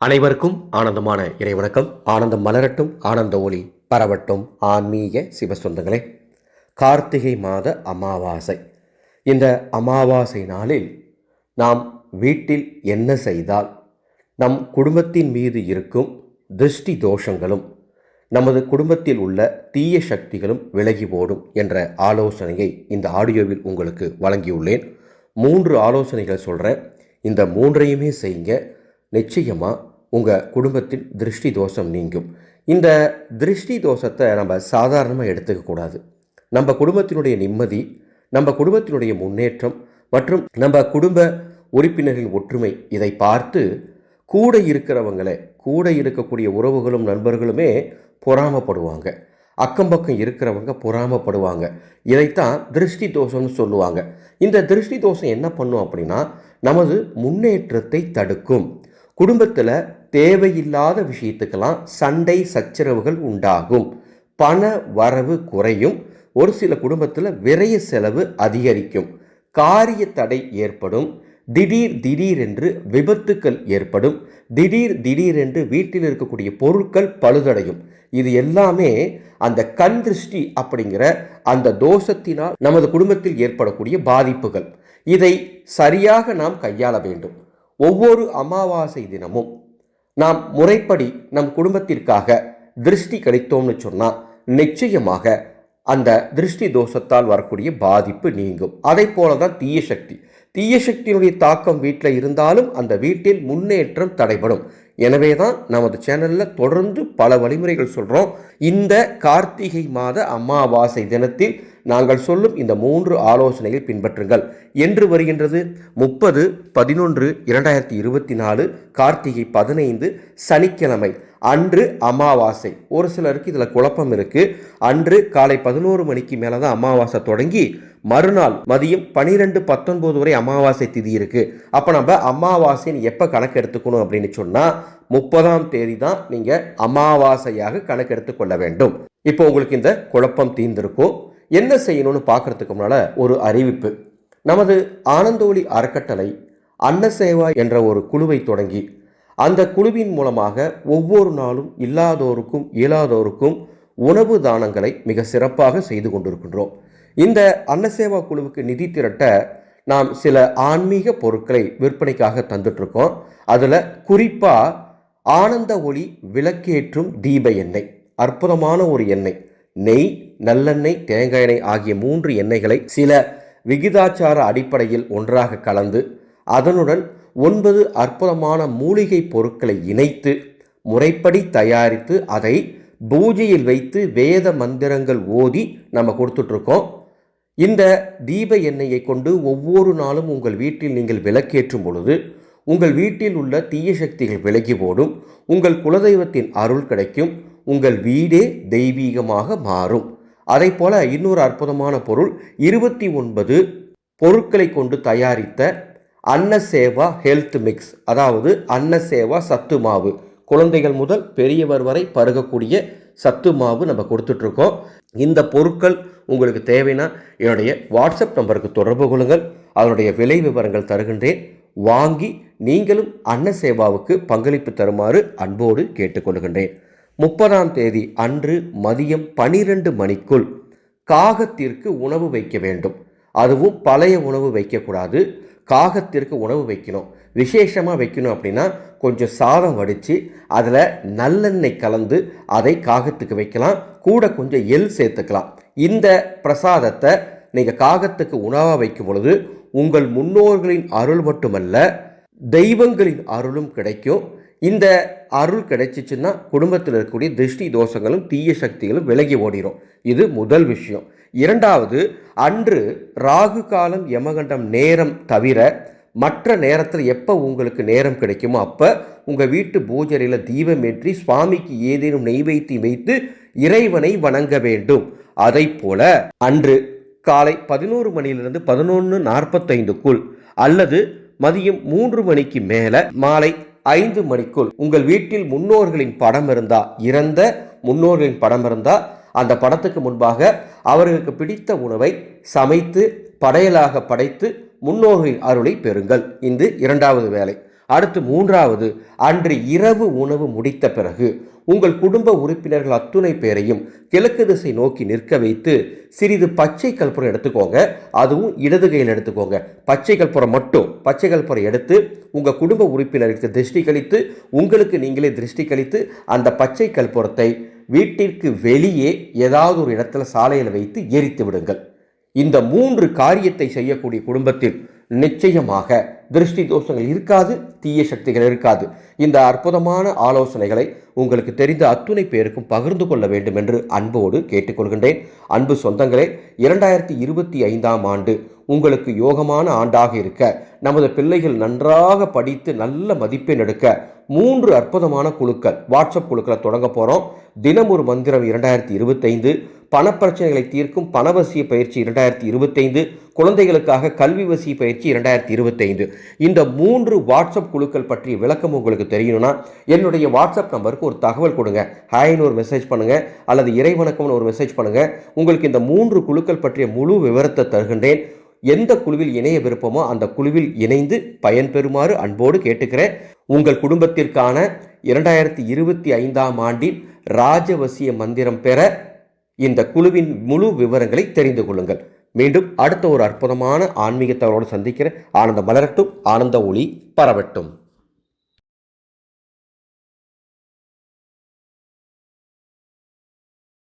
அனைவருக்கும் ஆனந்தமான இறைவணக்கம். ஆனந்தம் மலரட்டும் ஆனந்த ஒளி பரவட்டும். ஆன்மீக சிவசொந்தங்களே கார்த்திகை மாத அமாவாசை. இந்த அமாவாசை நாளில் நாம் வீட்டில் என்ன செய்தால் நம் குடும்பத்தின் மீது இருக்கும் திருஷ்டி தோஷங்களும் நமது குடும்பத்தில் உள்ள தீய சக்திகளும் விலகி ஓடும் என்ற ஆலோசனையை இந்த ஆடியோவில் உங்களுக்கு வழங்கியுள்ளேன். மூன்று ஆலோசனைகள் சொல்கிறேன் இந்த மூன்றையுமே செய்யுங்க நிச்சயமாக உங்கள் குடும்பத்தில் திருஷ்டி தோஷம் நீங்கும். இந்த திருஷ்டி தோஷத்தை நம்ம சாதாரணமாக எடுத்துக்கக்கூடாது நம்ம குடும்பத்தினுடைய நிம்மதி நம்ம குடும்பத்தினுடைய முன்னேற்றம் மற்றும் நம்ம குடும்ப உறுப்பினர்களின் ஒற்றுமை இதை பார்த்து கூட இருக்கிறவங்களே கூட இருக்கக்கூடிய உறவுகளும் நண்பர்களுமே பொறாமப்படுவாங்க. அக்கம் பக்கம் இருக்கிறவங்க பொறாமப்படுவாங்க. இதைத்தான் திருஷ்டி தோஷம்னு சொல்லுவாங்க. இந்த திருஷ்டி தோஷம் என்ன பண்ணும் அப்படின்னா நமது முன்னேற்றத்தை தடுக்கும். குடும்பத்தில் தேவையில்லாத விஷயத்துக்கெல்லாம் சண்டை சச்சரவுகள் உண்டாகும். பண வரவு குறையும். ஒரு சில குடும்பத்தில் விரைய செலவு அதிகரிக்கும். காரிய தடை ஏற்படும். திடீர் திடீரென்று விபத்துக்கள் ஏற்படும். திடீர் திடீரென்று வீட்டில் இருக்கக்கூடிய பொருட்கள் பழுதடையும். இது எல்லாமே அந்த கண் திருஷ்டி அப்படிங்கிற அந்த தோஷத்தினால் நமது குடும்பத்தில் ஏற்படக்கூடிய பாதிப்புகள். இதை சரியாக நாம் கையாள வேண்டும். ஒவ்வொரு அமாவாசை தினமும் நாம் முறைப்படி நம் குடும்பத்திற்காக திருஷ்டி கிடைத்தோம்னு சொன்னால் நிச்சயமாக அந்த திருஷ்டி தோஷத்தால் வரக்கூடிய பாதிப்பு நீங்கும். அதை போல தான் தீய சக்தி. தீய சக்தியினுடைய தாக்கம் வீட்டில் இருந்தாலும் அந்த வீட்டில் முன்னேற்றம் தடைபடும். எனவே தான் நமது சேனலில் தொடர்ந்து பல வழிமுறைகள் சொல்கிறோம் இந்த கார்த்திகை மாத அமாவாசை தினத்தில் நாங்கள் சொல்லும் இந்த மூன்று ஆலோசனைகள் பின்பற்றுங்கள். என்று வருகின்றது முப்பது பதினொன்று இரண்டாயிரத்தி இருபத்தி நாலு கார்த்திகை பதினைந்து சனிக்கிழமை. அன்று அமாவாசை. ஒரு சிலருக்கு இதில் குழப்பம் இருக்குது அன்று காலை பதினோரு மணிக்கு மேலே தான் அமாவாசை தொடங்கி மறுநாள் மதியம் பனிரெண்டு பத்தொன்பது வரை அமாவாசை திதி இருக்குது அப்போ நம்ம அமாவாசைன்னு எப்போ கணக்கு எடுத்துக்கணும் அப்படின்னு சொன்னால் முப்பதாம் தேதி தான் நீங்கள் அமாவாசையாக கணக்கு எடுத்துக்கொள்ள வேண்டும். இப்போ உங்களுக்கு இந்த குழப்பம் தீர்ந்திருக்கும். என்ன செய்யணும்னு பார்க்கறதுக்கு முன்னால் ஒரு அறிவிப்பு. நமது ஆனந்தோலி அறக்கட்டளை அன்னசேவா என்ற ஒரு குழுவை தொடங்கி அந்த குழுவின் மூலமாக ஒவ்வொரு நாளும் இல்லாதோருக்கும் இயலாதோருக்கும் உணவு தானங்களை மிக சிறப்பாக செய்து கொண்டிருக்கின்றோம். இந்த அன்னசேவா குழுவுக்கு நிதி திரட்ட நாம் சில ஆன்மீக பொருட்களை விற்பனைக்காக தந்துட்ருக்கோம் அதில் குறிப்பாக ஆனந்த ஒளி விளக்கேற்றும் தீப எண்ணெய் அற்புதமான ஒரு எண்ணெய் நெய் நல்லெண்ணெய் தேங்காய் எண்ணெய் ஆகிய மூன்று எண்ணெய்களை சில விகிதாச்சார அடிப்படையில் ஒன்றாக கலந்து அதனுடன் ஒன்பது அற்புதமான மூலிகை பொருட்களை இணைத்து முறைப்படி தயாரித்து அதை பூஜையில் வைத்து வேத மந்திரங்கள் ஓதி நம்ம கொடுத்துட்ருக்கோம் இந்த தீப எண்ணெயை கொண்டு ஒவ்வொரு நாளும் உங்கள் வீட்டில் நீங்கள் விளக்கேற்றும் பொழுது உங்கள் வீட்டில் உள்ள தீய சக்திகள் விலகி போடும் உங்கள் குலதெய்வத்தின் அருள் கிடைக்கும் உங்கள் வீடே தெய்வீகமாக மாறும். அதை போல இன்னொரு அற்புதமான பொருள் இருபத்தி ஒன்பது பொருட்களை கொண்டு தயாரித்த அன்னசேவா ஹெல்த் மிக்ஸ் அதாவது அன்னசேவா சத்து மாவு. குழந்தைகள் முதல் பெரியவர் வரை பருகக்கூடிய சத்து மாவு நம்ம கொடுத்துட்ருக்கோம். இந்த பொருட்கள் உங்களுக்கு தேவைன்னா என்னுடைய வாட்ஸ்அப் நம்பருக்கு தொடர்பு கொள்ளுங்கள். அதனுடைய விலை விவரங்கள் தருகின்றேன். வாங்கி நீங்களும் அன்னசேவாவுக்கு பங்களிப்பு தருமாறு அன்போடு கேட்டுக்கொள்கின்றேன். முப்பதாம் தேதி அன்று மதியம் பனிரெண்டு மணிக்குள் காகத்திற்கு உணவு வைக்க வேண்டும். அதுவும் பழைய உணவு வைக்கக்கூடாது. காகத்திற்கு உணவு வைக்கணும். விசேஷமாக வைக்கணும் அப்படின்னா கொஞ்சம் சாதம் வடித்து அதில் நல்லெண்ணெய் கலந்து அதை காகத்துக்கு வைக்கலாம். கூட கொஞ்சம் எள் சேர்த்துக்கலாம். இந்த பிரசாதத்தை நீங்கள் காகத்துக்கு உணவாக வைக்கும் பொழுது உங்கள் முன்னோர்களின் அருள் மட்டுமல்ல தெய்வங்களின் அருளும் கிடைக்கும். இந்த அருள் கிடைச்சிச்சுன்னா குடும்பத்தில் இருக்கக்கூடிய திருஷ்டி தோஷங்களும் தீய சக்திகளும் விலகி ஓடிடும் இது முதல் விஷயம். இரண்டாவது அன்று ராகு காலம் யமகண்டம் நேரம் தவிர மற்ற நேரத்தில் எப்போ உங்களுக்கு நேரம் கிடைக்குமோ அப்போ உங்கள் வீட்டு பூஜரையில் தீபமேற்றி சுவாமிக்கு ஏதேனும் நெய்வேத்தி வைத்து இறைவனை வணங்க வேண்டும். அதை போல அன்று காலை பதினோரு மணியிலிருந்து பதினொன்று நாற்பத்தைந்துக்குள் அல்லது மதியம் மூன்று மணிக்கு மேலே மாலை ஐந்து மணிக்குள் உங்கள் வீட்டில் முன்னோர்களின் படம் இருந்தா இறந்த முன்னோர்களின் படம் இருந்தா அந்த படத்துக்கு முன்பாக அவர்களுக்கு பிடித்த உணவை சமைத்து படையலாக படைத்து முன்னோர்களின் அருளை பெறுங்கள். இந்த இரண்டாவது வேலை. அடுத்து மூன்றாவது அன்று இரவு உணவு முடித்த பிறகு உங்கள் குடும்ப உறுப்பினர்கள் அத்துணை பேரையும் கிழக்கு திசை நோக்கி நிற்க வைத்து சிறிது பச்சை கற்பூரம் எடுத்துக்கோங்க. அதுவும் இடது கையில் எடுத்துக்கோங்க. பச்சை கற்பூரம் மட்டும் பச்சை கற்பூரம் எடுத்து உங்கள் குடும்ப உறுப்பினருக்கு திருஷ்டி கழித்து உங்களுக்கு நீங்களே திருஷ்டி கழித்து அந்த பச்சை கற்பூரத்தை வீட்டிற்கு வெளியே ஏதாவது ஒரு இடத்துல சாலையில் வைத்து எரித்து விடுங்கள். இந்த மூன்று காரியத்தை செய்யக்கூடிய குடும்பத்தில் நிச்சயமாக திருஷ்டி தோஷங்கள் இருக்காது தீய சக்திகள் இருக்காது. இந்த அற்புதமான ஆலோசனைகளை உங்களுக்கு தெரிந்த அத்துணை பேருக்கும் பகிர்ந்து கொள்ள வேண்டும் என்று அன்போடு கேட்டுக்கொள்கின்றேன். அன்பு சொந்தங்களே இரண்டாயிரத்தி இருபத்தி ஐந்தாம் ஆண்டு உங்களுக்கு யோகமான ஆண்டாக இருக்க நமது பிள்ளைகள் நன்றாக படித்து நல்ல மதிப்பெண் எடுக்க மூன்று அற்புதமான குழுக்கள் வாட்ஸ்அப் குழுக்களை தொடங்க போகிறோம் தினம் ஒரு மந்திரம் இரண்டாயிரத்தி இருபத்தைந்து பணப்பிரச்சனைகளை தீர்க்கும் பணவசிய பயிற்சி இரண்டாயிரத்தி இருபத்தைந்து குழந்தைகளுக்காக கல்வி வசிய பயிற்சி இரண்டாயிரத்தி இருபத்தைந்து. இந்த மூன்று வாட்ஸ்அப் குழுக்கள் பற்றிய விளக்கம் உங்களுக்கு தெரியணும்னா என்னுடைய வாட்ஸ்அப் நம்பருக்கு ஒரு தகவல் கொடுங்க. ஹாய்னு ஒரு மெசேஜ் பண்ணுங்க அல்லது இறைவணக்கம்னு ஒரு மெசேஜ் பண்ணுங்க. உங்களுக்கு இந்த மூன்று குழுக்கள் பற்றிய முழு விவரத்தை தருகின்றேன். எந்த குழுவில் இணைய விருப்பமோ அந்த குழுவில் இணைந்து பயன்பெறுமாறு அன்போடு கேட்டுக்கிறேன். உங்கள் குடும்பத்திற்கான இரண்டாயிரத்தி இருபத்தி ஐந்தாம் ஆண்டின் ராஜவசிய மந்திரம் பெற இந்த குழுவின் முழு விவரங்களை தெரிந்து கொள்ளுங்கள். மீண்டும் அடுத்த ஒரு அற்புதமான ஆன்மீகத்தவரோடு சந்திக்கிற ஆனந்த மலரட்டும் ஆனந்த ஒளி பரவட்டும்.